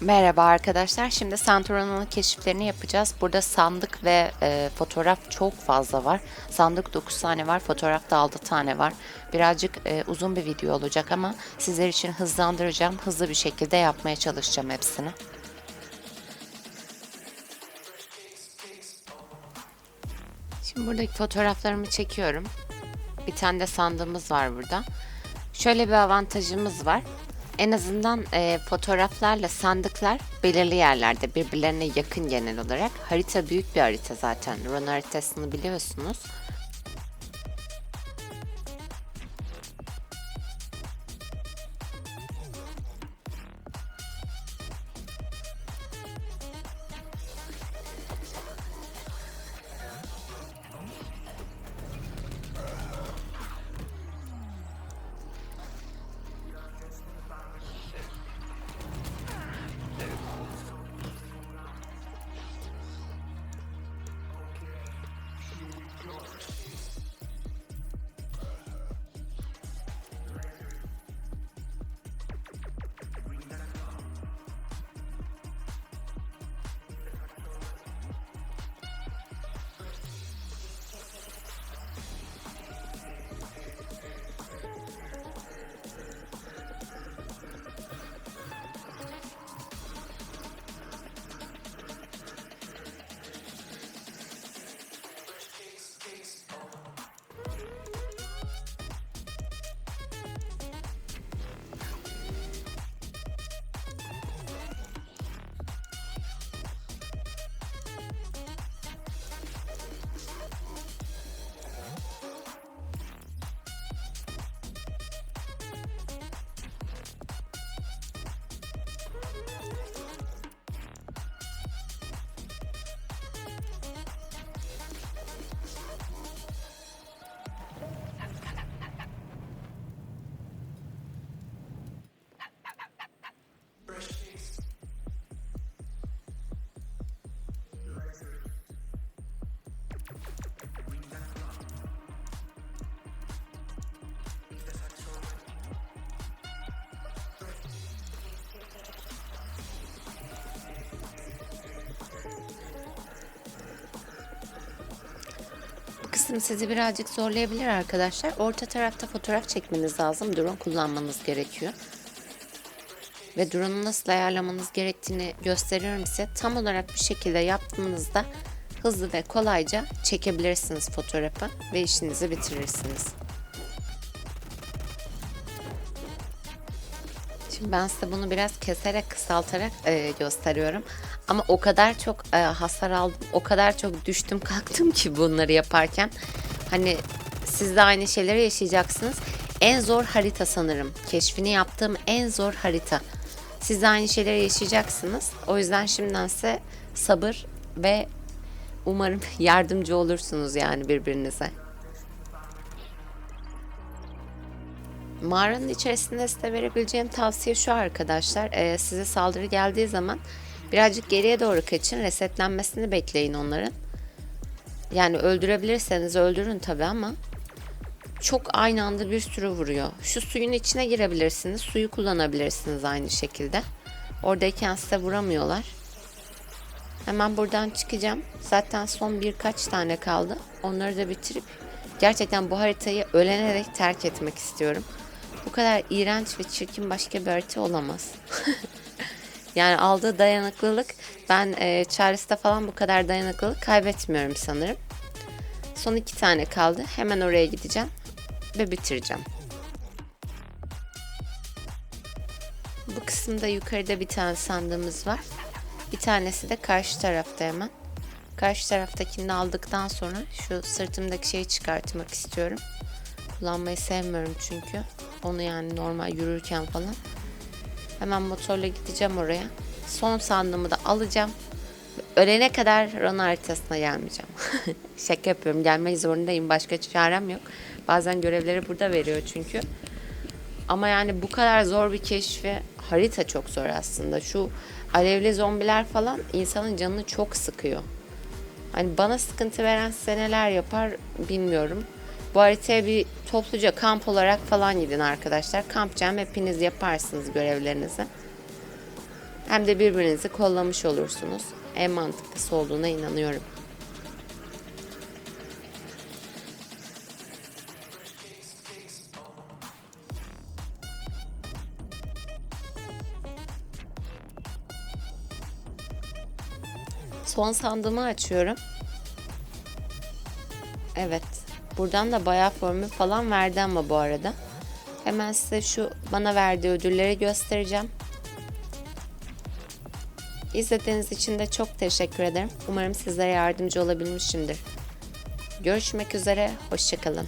Merhaba arkadaşlar. Şimdi Santorina'nın keşiflerini yapacağız. Burada sandık ve e, fotoğraf çok fazla var. Sandık 9 tane var, fotoğraf da 6 tane var. Birazcık e, uzun bir video olacak ama sizler için hızlandıracağım. Hızlı bir şekilde yapmaya çalışacağım hepsini. Şimdi buradaki fotoğraflarımı çekiyorum. Bir tane de sandığımız var burada. Şöyle bir avantajımız var. En azından e, fotoğraflarla sandıklar belirli yerlerde birbirlerine yakın genel olarak. Harita büyük bir harita zaten. Ron haritasını biliyorsunuz. Kısım sizi birazcık zorlayabilir arkadaşlar. Orta tarafta fotoğraf çekmeniz lazım. Drone kullanmanız gerekiyor. Ve drone'u nasıl ayarlamanız gerektiğini gösteriyorum size. Tam olarak bir şekilde yaptığınızda hızlı ve kolayca çekebilirsiniz fotoğrafı ve işinizi bitirirsiniz. Şimdi ben size bunu biraz keserek kısaltarak e, gösteriyorum. Ama o kadar çok e, hasar aldım, o kadar çok düştüm kalktım ki bunları yaparken. Hani siz de aynı şeyleri yaşayacaksınız. En zor harita sanırım. Keşfini yaptığım en zor harita. Siz de aynı şeyleri yaşayacaksınız. O yüzden şimdiden size sabır ve umarım yardımcı olursunuz yani birbirinize. Mağaranın içerisinde size verebileceğim tavsiye şu arkadaşlar. Ee, size saldırı geldiği zaman birazcık geriye doğru kaçın. Resetlenmesini bekleyin onların. Yani öldürebilirseniz öldürün tabi ama çok aynı anda bir sürü vuruyor. Şu suyun içine girebilirsiniz. Suyu kullanabilirsiniz aynı şekilde. Oradayken size vuramıyorlar. Hemen buradan çıkacağım. Zaten son birkaç tane kaldı. Onları da bitirip gerçekten bu haritayı ölenerek terk etmek istiyorum. Bu kadar iğrenç ve çirkin başka bir harita olamaz. yani aldığı dayanıklılık ben e, Charles'ta falan bu kadar dayanıklılık kaybetmiyorum sanırım. Son iki tane kaldı. Hemen oraya gideceğim ve bitireceğim. Bu kısımda yukarıda bir tane sandığımız var. Bir tanesi de karşı tarafta hemen. Karşı taraftakini aldıktan sonra şu sırtımdaki şeyi çıkartmak istiyorum. Kullanmayı sevmiyorum çünkü. Onu yani normal yürürken falan. Hemen motorla gideceğim oraya. Son sandığımı da alacağım. Ölene kadar Ron haritasına gelmeyeceğim. Şaka yapıyorum. Gelmek zorundayım. Başka çarem yok. Bazen görevleri burada veriyor çünkü. Ama yani bu kadar zor bir keşfi harita çok zor aslında. Şu alevli zombiler falan insanın canını çok sıkıyor. Hani bana sıkıntı veren seneler yapar bilmiyorum. Bu haritaya bir topluca kamp olarak falan gidin arkadaşlar. Kamp hepiniz yaparsınız görevlerinizi. Hem de birbirinizi kollamış olursunuz. En mantıklısı olduğuna inanıyorum. Son sandığımı açıyorum. Evet. Buradan da bayağı formül falan verdi ama bu arada. Hemen size şu bana verdiği ödülleri göstereceğim. İzlediğiniz için de çok teşekkür ederim. Umarım sizlere yardımcı olabilmişimdir. Görüşmek üzere, hoşçakalın.